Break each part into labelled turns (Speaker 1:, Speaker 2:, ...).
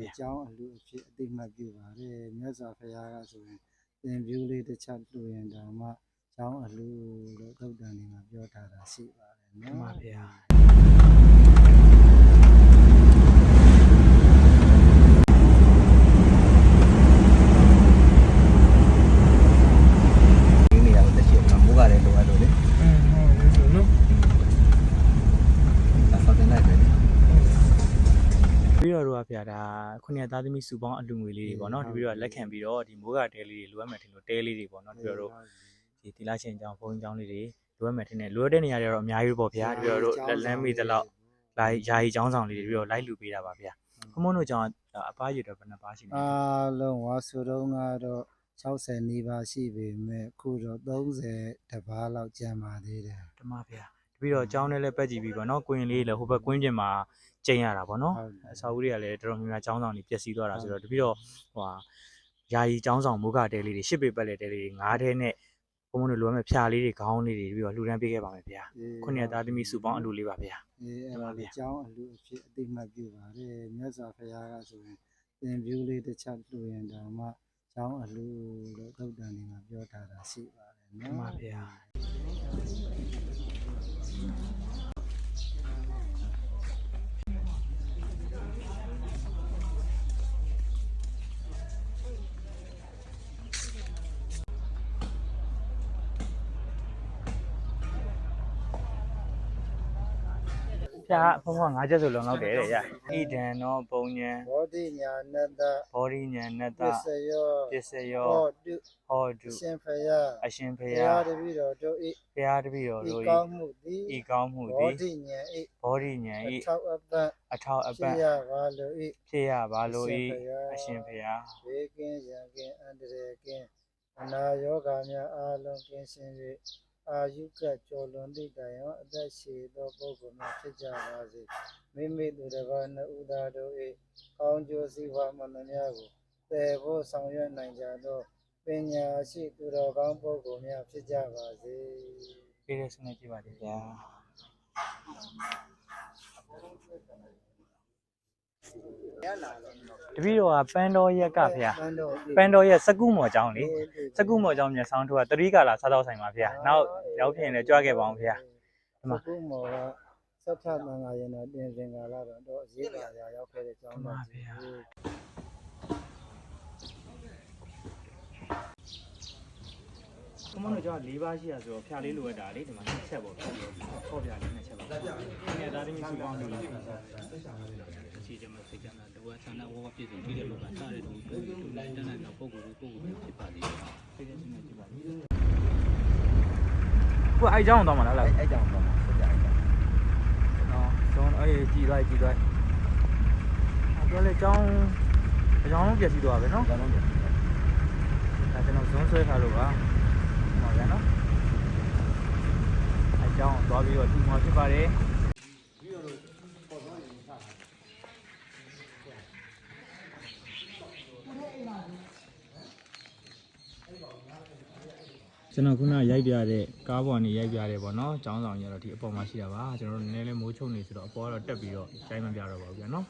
Speaker 1: ဗျာ
Speaker 2: ကျောင်းအလူအဖြစ်အတိမတ်ပြုပါတယ်မြတ်စွာဘုရားကဆိုရင်သင်ပြူးလေးတစ်ချက်လူရင်တောင်မှကျောင်းအလူလို့သုတ်တန်နေမှာပြောထားတာရှိပါတယ်
Speaker 1: မှ
Speaker 2: နော်
Speaker 1: န်ပါဗျာ
Speaker 3: ဒီနေရာကိုတက်ရှိမှာမိုးကလည်းလိုအပ်လို့လေ
Speaker 1: อืมဟုတ်ပြီဆိုနော်
Speaker 3: ဒါဆောက်တင်လိုက်တယ်လေ
Speaker 1: ပြီးတော့တော့ဗျာဒါခုနှစ်သားသမီးစုပေါင်းအလူငွေလေးတွေပေါ့နော်ဒီပြီးတော့လက်ခံပြီးတော့ဒီမိုးကတဲလေးတွေလိုအပ်မယ်ထင်လို့တဲလေးတွေပေါ့နော်ဒီတော့တို့ဒီတီလာချင်းအကြောင်းဘုန်းကြီးအကြောင်းလေးတွေလိုအပ်မယ်ထင်တယ်လိုအပ်တဲ့နေရာတွေတော့အများကြီးပေါ့ဗျာဒီတော့တို့လက်လမ်းမိသလောက်လိုက်ယာယီအကြောင်းဆောင်လေးတွေပြီးတော့လိုက်လူပေးတာပါဗျာခမုန်းတို့အကြောင်းအပားရတော့ဘယ်နှပါရှိနေလဲ
Speaker 2: အားလုံးဝါဆိုတော့ကတော့60နီးပါးရှိပေမဲ့အခုတော့30တပါးလောက်ကျန်ပါသေးတယ်
Speaker 1: ဓမ္မဗျာတ ပြီးတော့အကြောင်းနဲ့လည်းပတ်ကြည့်ပြီးပေါ့နော်ကွင်းလေးလည်းဟိုဘက်ကွင်းပြင်မှာကျင်းရတာပေါ့နော်
Speaker 2: ဟုတ်တယ်
Speaker 1: အစာဦးတွေကလည်းတော်တော်များများအကြောင်းဆောင်တွေပျက်စီးသွားတာဆိုတော့တပြီးတော့ဟိုဟာယာယီအကြောင်းဆောင်မုကတဲလေးတွေရှစ်ပေပတ်လက်တဲလေးတွေငါးတဲနဲ့ဘုံဘုံတို့လိုရမယ်ဖြာလေးတွေခေါင်းလေးတွေပြီးတော့လှူဒန်းပေးခဲ့ပါမယ်ဗျာခုနှစ်သားသမီးစုပေါင်းအလူလေးပါဗျာ
Speaker 2: အေးအဲ့ဒါလေးကျောင်းအလူအဖြစ်အတိမတ်ပြုပါတယ်မြတ်စွာဘုရားကဆိုရင်သင်ပြူးလေးတစ်ချက်လူရင်တောင်မှကျောင်းအလူလို့သုတ်တန်နေမှာပြောထားတာရှိပါတယ်
Speaker 1: မှ
Speaker 2: နော်
Speaker 1: န်ပါဗျာ ဖြာဘုံဘုံငါးချက်ဆိုလုံလောက်တယ်တဲ့ရဣဒံနောပုံညံ
Speaker 2: ဘောဓိညာနတ္တ
Speaker 1: ဘောရိညာဏတ္တ
Speaker 2: ပစ္စယော
Speaker 1: ပစ္စယော
Speaker 2: ဟောတု
Speaker 1: ဟောတု
Speaker 2: အရှင်ဖယား
Speaker 1: အရှင်ဘု
Speaker 2: ဘု
Speaker 1: ရား
Speaker 2: ရားတပည့်တော်တို့ဤ
Speaker 1: ဘုရားတပည့်တော်
Speaker 2: ဤ
Speaker 1: တို့
Speaker 2: ကောင်းမှုသည်
Speaker 1: ဤကောင်းမှု
Speaker 2: ဘော
Speaker 1: သည်
Speaker 2: ဓိညာဤ
Speaker 1: ဘောရိညာ
Speaker 2: အ
Speaker 1: ဤ
Speaker 2: ထောက်အပံ့
Speaker 1: အထောက်အပံ့
Speaker 2: ဖြစ်ရပါလို့ဤ
Speaker 1: ဖြစ်ရပါလို၏
Speaker 2: အ
Speaker 1: အ
Speaker 2: ရှ
Speaker 1: ရှင်င်
Speaker 2: ဘု
Speaker 1: ဘု
Speaker 2: ရား
Speaker 1: ရား
Speaker 2: ဘေးကင်းရန်ကင်းအန္တရာယ်ကင်းအနာရောဂါများအားလုံးကင်းရှင်း၍ အာယုကကျော်လွန်သည့်တိုင်အောင်အသက်ရှည်သောပုဂ္ဂိုလ်များဖြစ်ကြပါစေမိမိသူတစ်ပါးနှစ်ဦးသားတို့၏ကောင်းကျိုးစီးပွားမှန်သမျှကိုတည်ဖို့ဆောင်ရွက်နိုင်ကြသောပညာရှိသူတော်ကောင်းပုဂ္ဂိုလ်များဖြစ်ကြပါစေ
Speaker 1: ပြေးရစနေကြည့်ပါလေဗျာ တပည့်တော်ကပန်းတော်ရက်ကဗျာ
Speaker 2: ပန်းတော်
Speaker 1: ပန်းတော်ရက်စကုမော်ကျောင်းလေစကုမော်ကျောင်းမြန်ဆောင်ထွားတတိကာလာစားတော့ဆိုင်ပါဗျာနောက်ရောက်ဖြစ်ရင်လည်းကြွခဲ့ပါအောင်ဗျာ
Speaker 2: ဒီမှာကုမောကသတ္ထမင်္ဂယနာတင်စင်္ဂါလာတော့တော့အရေးပါရာရောက်ခဲ့တဲ့ကျောင်းတော်ကြီး
Speaker 1: ကမလို့ကျွန်တော်၄ပါးရှိရဆိုတော့ဖြာလေးလိုရတာလေဒီမှာနှစ်ချက်ပေါ့ပေါ့ပြလေးနှစ်ချက်ပါဒီနေ့သားသမီးစုပေါင်းလို့ ရှိတယ်မစိတ်ကနာလောကဆန္ဒဝဝပြည့်စုံပြီးတဲ့လောကစားတဲ့သူတို့တူလိုက်တန်းတဲ့ပုံကိုယ်ကိုပုံကိုယ်ဖြစ်ပါသေးတယ်စိတ်ကစနေကြည့်ပါဘူးကိုအဲ့ကြောင်းတော့မလားလား
Speaker 3: အဲ့ကြောင့်တော့ဆက်ကြတယ်
Speaker 1: နော်ဇုံအေးကြည်လိုက်ကြည်လိုက်အဲ့တော့လေကြောင်းအကြောင်းလုံးပြည့်စည်သွားပဲနော်
Speaker 3: ကျွန်တော်တို့
Speaker 1: ဒါကျွန်တော်ဇွန်းဆွဲထားလို့ပါဟောရနော်အဲကြောင်းသွားပြီးတော့ဒီမှာဖြစ်ပါတယ် ကျွန်တော်ခုနရိုက်ပြတဲ့ကားပေါ်နေရိုက်ပြတဲ့ပေါ့နော်ចောင်းဆောင်ကြီးကတော့ဒီအပေါ်မှာရှိတာပါကျွန်တော်တို့နည်းနည်းလေးမိုးချုံနေဆိုတော့အပေါ်ကတော့တက်ပြီးတော့ချိန်မပြတော့ပါဘူးဗျာနော်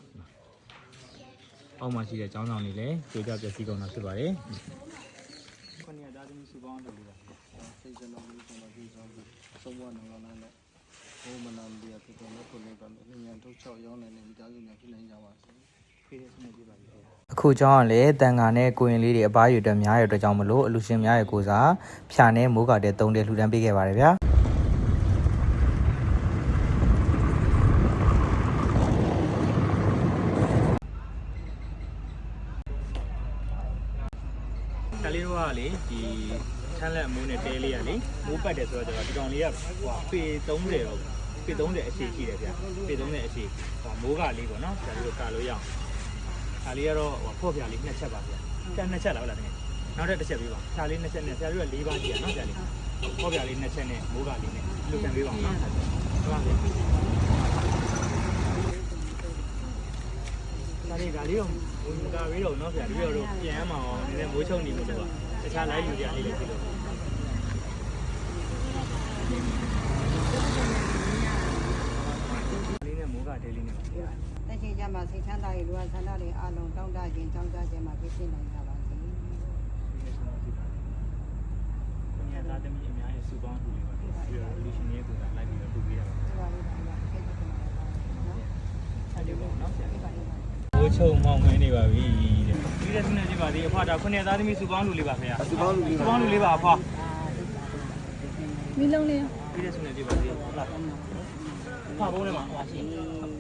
Speaker 1: အောက်မှာရှိတဲ့ចောင်းဆောင်တွေလည်းကြိုးကြပျက်စီးကုန်တာဖြစ်ပါတယ်ခုနကသားသမီးစုပေါင်းလို့လို့
Speaker 2: စိတ်စလုံးလေးကျွန်တော်ပြီးဆုံးပြီးသုံးဘဝနိုင်ငံနဲ့ဘုမနာမီယာဖြစ်တဲ့လက်ခုလေးကလည်းဉာဏ်ထုတ်ချောက်ရောင်းနိုင်တဲ့မိသားစုများဖြစ်နိုင်ကြပါစေ
Speaker 1: ဖေးတဲ့စနေပြပါလိမ့်မယ်
Speaker 4: အခုကျောင်းကလည်းတန်ခါနဲ့ကိုရင်လေးတွေအပားရအတွက်များရအတွက်ကြောင့်မလို့အလူရှင်များရဲ့ကိုစားဖြာနဲ့မိုးကတဲ့တုံးတဲ့လှူဒန်းပေးခဲ့ပါတယ်ဗျာ
Speaker 1: ကလေးတို့ကလေဒီချမ်းလက်မိုးနဲ့တဲလေးကလေမိုးပတ်တယ်ဆိုတော့ဒီကောင်လေးကဟိုပေ30တော့ပေ30အရှိရှိတယ်ဗျပေ30အရှိဟိုမိုးကလေးပေါ့နော်ဒါလေးကိုကာလို့ရအောင် ဒါလေးကတော့ဟိုဖော့ပြလေးနှစ်ချက်ပါဗျကျန်နှစ်ချက်လားဟုတ်လားတကယ်နောက်တစ်ချက်ပေးပါဖြာလေးနှစ်ချက်နဲ့ဆရာတို့က၄ပါးကြည့်ရနော်ဆရာလေးဖော့ပြလေးနှစ်ချက်နဲ့မိုးကလေးနဲ့လူခံပေးပါအောင်နော်ဟုတ်ပါပြီဒါလေးဒါလေးတော့ဘုံကာပြီးတော့နော်ဆရာတို့တို့ပြန်ရမှာအောင်နည်းနည်းမိုးချုံနေလို့ဆိုတာတခြား live ယူကြလေးလေးကြည့်လို့လေးနဲ့မိုးကတဲလေးနဲ့ပါ ဆရာ
Speaker 5: တဲလက်ရှိကြမှာစိတ်ချမ်းသာရေးလူဝဆန္ဒတွေအလုံးတောင်းတခြင်းတောင်းတခြင်းမှာပြည့်စုံနိုင်ကြပါစေ။
Speaker 1: ကိုညာသားသမီးအများကြီးစုပေါင်းထူလေးပါ။ပြီးတော့လူရှင်ရဲ့ကိုယ်ကလိုက်ပြီးတော့ထူပေးရပါ
Speaker 5: ဒီပါလေးပါပါကျေးဇူးတင်ပါတယ်နော်။
Speaker 1: အဲ့ဒီပေါ့နော်ဆရာ
Speaker 5: ဒီပါလေးပါ။
Speaker 1: ဘိုးချုံမောင်းမင်းနေပါပြီတဲ့။ဒီတဲ့စနေကြပါသေးအဖွာဒါခုနှစ်သားသမီးစုပေါင်းလူလေးပါခင်ဗျာ။စုပေါင်းလူလေးစုပေါင်းလူလေးပါအဖွာ
Speaker 5: မီလုံးလေး။
Speaker 1: ဒီတဲ့စနေကြပါသေးဟုတ်လား။ဖာဘုံးလေးမှာ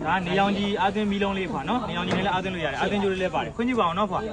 Speaker 1: ဒါနေရောင်ကြီးအာသွင်းမီလုံးလေးဖွာနော်။နေရောင်ကြီးနဲ့လည်းအာသွင်းလို့ရတယ်။အာသွင်းကြိုးလေးလည်းပါတယ်။ခွင့်ကြည့်ပါအောင်နော်ဖွာ။